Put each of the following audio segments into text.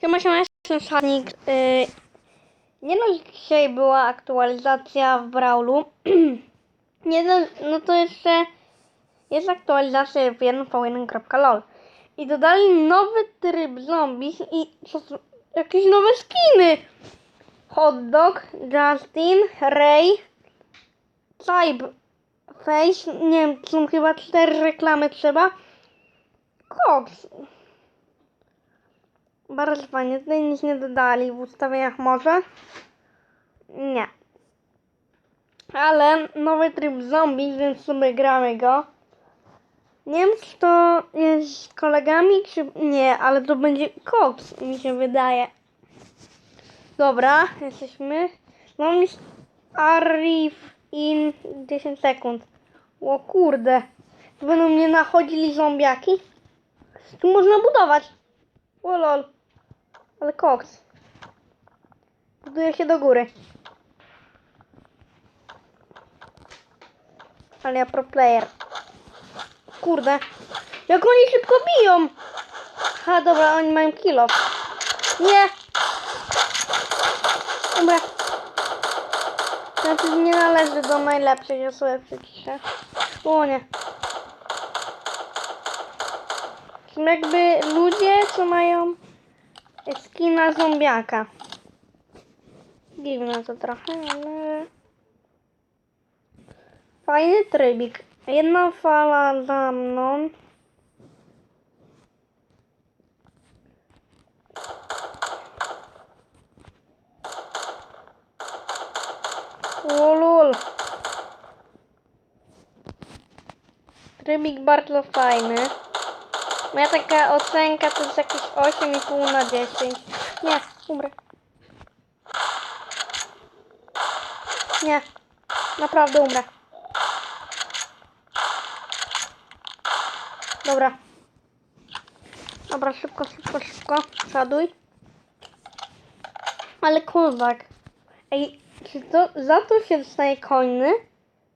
Siema, siema, jestem Szanik. Yy, nie no, dzisiaj była aktualizacja w Brawlu. nie no, no to jeszcze jest aktualizacja w 1v1.lol. I dodali nowy tryb zombie i co, jakieś nowe skiny. Hot Dog, Justin, Ray, Cybe, Face, nie wiem, są chyba cztery reklamy trzeba. Cox. Bardzo fajnie. Tutaj nic nie dodali w ustawieniach może. Nie. Ale nowy tryb zombie, więc sobie gramy go. Nie wiem, czy to jest z kolegami, czy nie, ale to będzie Cox, mi się wydaje. Dobra, jesteśmy. Mam już Arif in 10 sekund. O kurde. Będą mnie nachodzili zombiaki. Tu można budować. O lol. Ale koks. Buduje się do góry. Ale ja pro player. Kurde. Jak oni szybko biją. Ha, dobra, oni mają kilo. Nie. Dobra. Znaczy nie należy do najlepszych, ja sobie przyciszę. O nie. Są jakby ludzie, co mają skina zombiaka. Dziwne to trochę, ale... Fajny trybik. Jedna fala za mną. O lul. Trybik bardzo fajny. Moja taka ocenka to jest jakieś 8,5 na 10. Nie, umrę. Nie, naprawdę umrę. Dobra. Dobra, szybko, szybko, szybko. Szaduj. Ale kozak. Ej, czy to za to się dostaje coiny?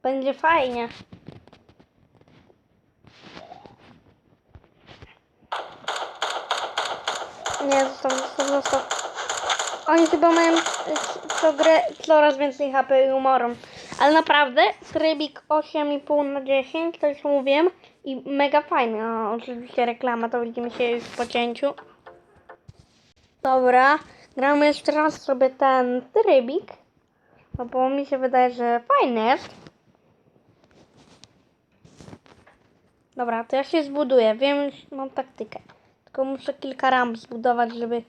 Będzie fajnie. Nie, zostaw, zostaw, zostaw. Oni chyba mają y, co grę coraz więcej HP i umorą. Ale naprawdę, trybik 8,5 na 10, to już mówiłem. I mega fajny. O, oczywiście reklama, to widzimy się już po cięciu. Dobra, gramy jeszcze raz sobie ten trybik. No bo mi się wydaje, że fajny jest. Dobra, to ja się zbuduję. Wiem, mam taktykę. Tylko muszę kilka ram zbudować, żeby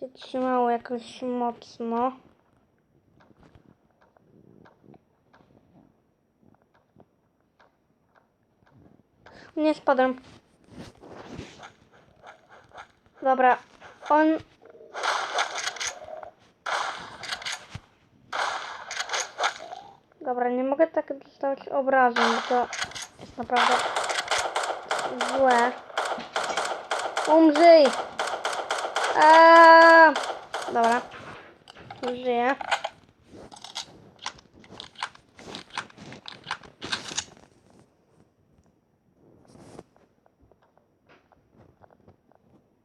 się trzymało jakoś mocno. Nie spadłem. Dobra, on... Dobra, nie mogę tak dostawać obrażeń, bo to jest naprawdę złe. Umrzyj! Eee, dobra. Żyję.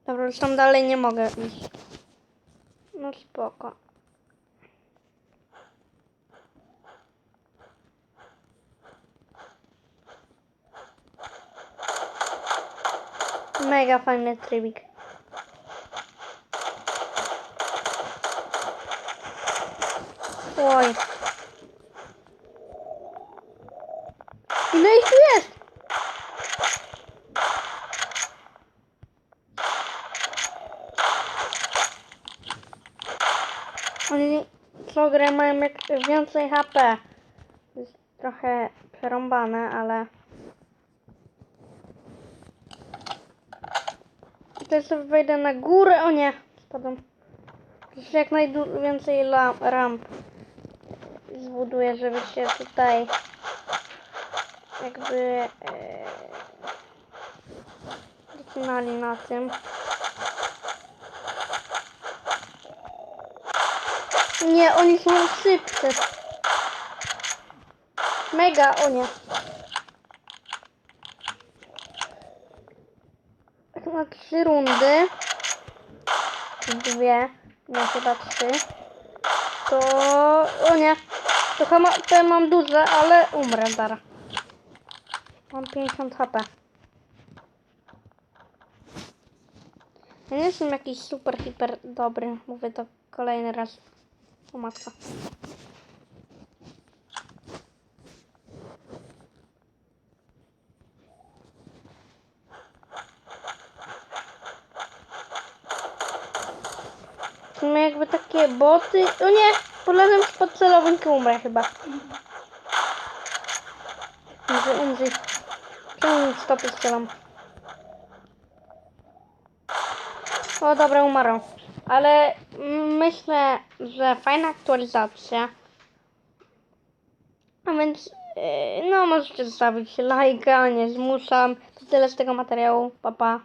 Dobra, już tam dalej nie mogę iść. No spoko. Mega fajny trybik. Oj. Ile ich tu jest? Oni co grę mają więcej HP. Jest trochę przerąbane, ale... Teraz sobie wejdę na górę. O nie, spadłem. Już jak najwięcej ramp zbuduję, żeby się tutaj jakby e, na tym. Nie, oni są szybcy. Mega, o nie. Na trzy rundy. dwie, nie chyba trzy, to... O nie, to chyba to mam duże, ale umrę zaraz. Mam 50 HP. Ja nie jestem jakiś super, hiper dobry. Mówię to kolejny raz. O matka. Sumie jakby takie boty... O nie! Polazłem pod celownik umrę chyba. Umrze, umrze. Czemu stopy strzelam? O dobra, umarł. Ale myślę, że fajna aktualizacja. A więc, yy, no możecie zostawić lajka, nie zmuszam. To tyle z tego materiału. Pa, pa.